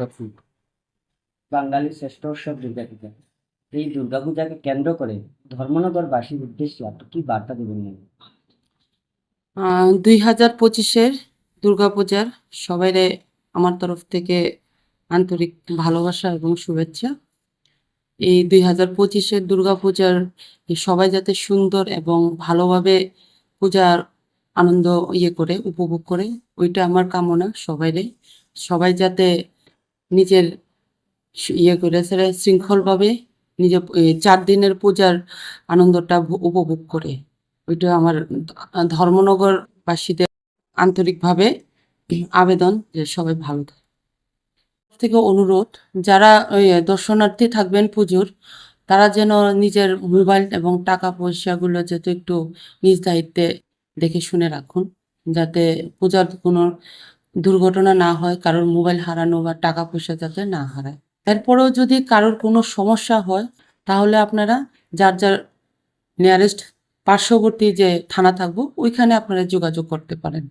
Trophy বাঙালির শ্রেষ্ঠ উৎসব দুর্গাপূজা এই দুর্গাপূজাকে কেন্দ্র করে ধর্মনগরবাসীর উদ্দেশ্যে আপনি কি বার্তা দেবেন? দুই হাজার পঁচিশের দুর্গাপূজার সবাইরে আমার তরফ থেকে আন্তরিক ভালোবাসা এবং শুভেচ্ছা। এই দুই হাজার পঁচিশের দুর্গাপূজার সবাই যাতে সুন্দর এবং ভালোভাবে পূজার আনন্দ ইয়ে করে, উপভোগ করে, ওইটা আমার কামনা সবাইরে। সবাই যাতে নিজের ইয়ে করে শৃঙ্খলভাবে নিজের চার দিনের পূজার আনন্দটা উপভোগ করে। ওইটা আমার ধর্মনগরবাসীদের আন্তরিকভাবে আবেদন যে সবাই ভালো থাকে। থেকে অনুরোধ, যারা ওই দর্শনার্থী থাকবেন পুজোর, তারা যেন নিজের মোবাইল এবং টাকা পয়সাগুলো যাতে একটু নিজ দায়িত্বে দেখে শুনে রাখুন, যাতে পূজার কোনো দুর্ঘটনা না হয়, কারোর মোবাইল হারানো বা টাকা পয়সা যাতে না হারায়। এরপরেও যদি কারোর কোনো সমস্যা হয়, তাহলে আপনারা যার যার নিয়ারেস্ট পার্শ্ববর্তী যে থানা থাকব, ওইখানে আপনারা যোগাযোগ করতে পারেন।